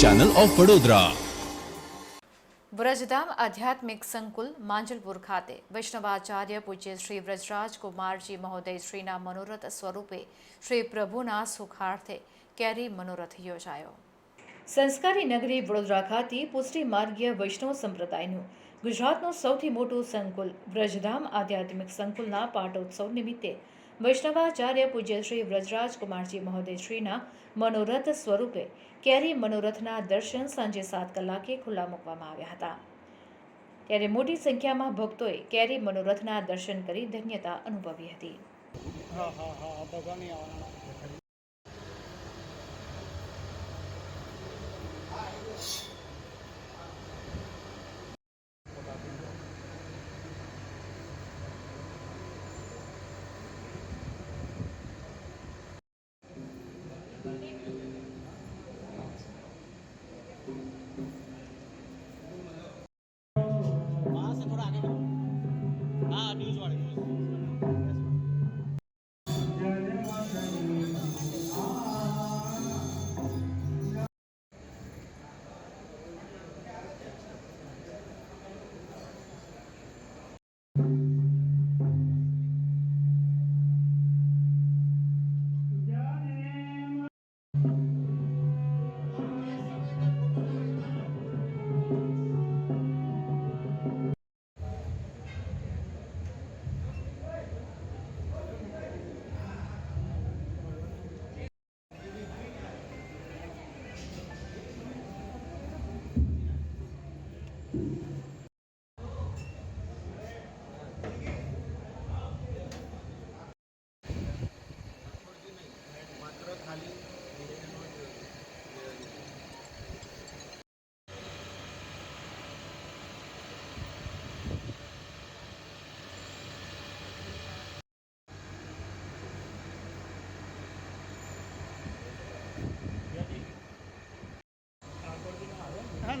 Channel of Vadodara Vrajdham આધ્યાત્મિક સંકુલ માંજલપુર ખાતે. વૈષ્ણવાચાર્ય પૂજ્ય શ્રી વ્રજરાજ કુમારજી મહોદય શ્રીના મનોરથ સ્વરૂપે શ્રી પ્રભુના સુખાર્થે કેરી મનોરથ યોજાયો. સંસ્કારી નગરી વડોદરા ખાતે પુષ્ટિ માર્ગીય વૈષ્ણવ સંપ્રદાયનું ગુજરાતનું સૌથી મોટું સંકુલ વ્રજધામ આધ્યાત્મિક સંકુલના પાટોત્સવ નિમિત્તે વૈષ્ણવાચાર્ય પૂજ્ય શ્રી વ્રજરાજ કુમારજી મહોદય શ્રીના મનોરથ સ્વરૂપે કેરી મનોરથના દર્શન સાંજે સાત કલાકે ખુલ્લા મૂકવામાં આવ્યા હતા. ત્યારે મોટી સંખ્યામાં ભક્તોએ કેરી મનોરથના દર્શન કરી ધન્યતા અનુભવી હતી.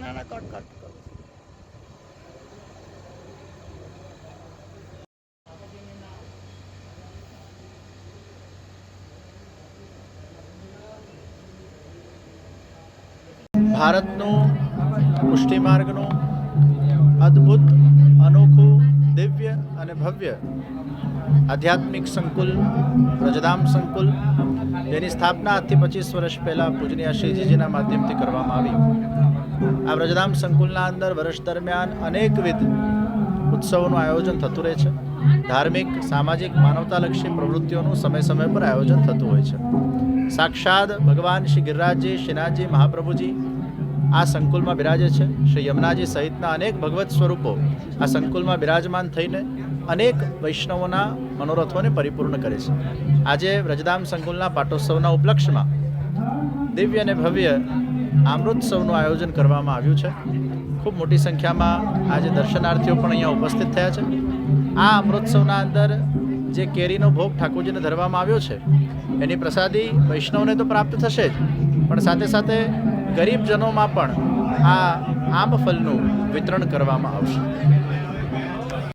ના ના ના કટ કટ. ભારતનું પુષ્ટિ માર્ગનું અદ્ભુત, અનોખું, દિવ્ય અને ભવ્ય આધ્યાત્મિક સંકુલ વ્રજધામ સંકુલ, જેની સ્થાપના આજથી પચીસ વર્ષ પહેલાં પૂજનીય શ્રીજીજીના માધ્યમથી કરવામાં આવી. આ વ્રજધામ સંકુલના અંદર વર્ષ દરમિયાન અનેકવિધ ઉત્સવોનું આયોજન થતું રહે છે. ધાર્મિક, સામાજિક, માનવતાલક્ષી પ્રવૃત્તિઓનું સમય સમય પર આયોજન થતું હોય છે. સાક્ષાત ભગવાન શ્રી ગિરિરાજજી, શ્રીનાથજી, મહાપ્રભુજી આ સંકુલમાં બિરાજે છે. શ્રી યમુનાજી સહિતના અનેક ભગવત સ્વરૂપો આ સંકુલમાં બિરાજમાન થઈને અનેક વૈષ્ણવોના મનોરથોને પરિપૂર્ણ કરે છે. આજે વ્રજધામ સંકુલના પાટોત્સવના ઉપલક્ષમાં દિવ્ય અને ભવ્ય અમૃતસવનું આયોજન કરવામાં આવ્યું છે. ખૂબ મોટી સંખ્યામાં આજે દર્શનાર્થીઓ પણ અહીંયા ઉપસ્થિત થયા છે. આ અમૃતસવના અંદર જે કેરીનો ભોગ ઠાકોરજીને ધરવામાં આવ્યો છે, એની પ્રસાદી વૈષ્ણવને તો પ્રાપ્ત થશે જ. પણ સાથે સાથે ગરીબજનોમાં પણ આ આમ ફલનું વિતરણ કરવામાં આવશે.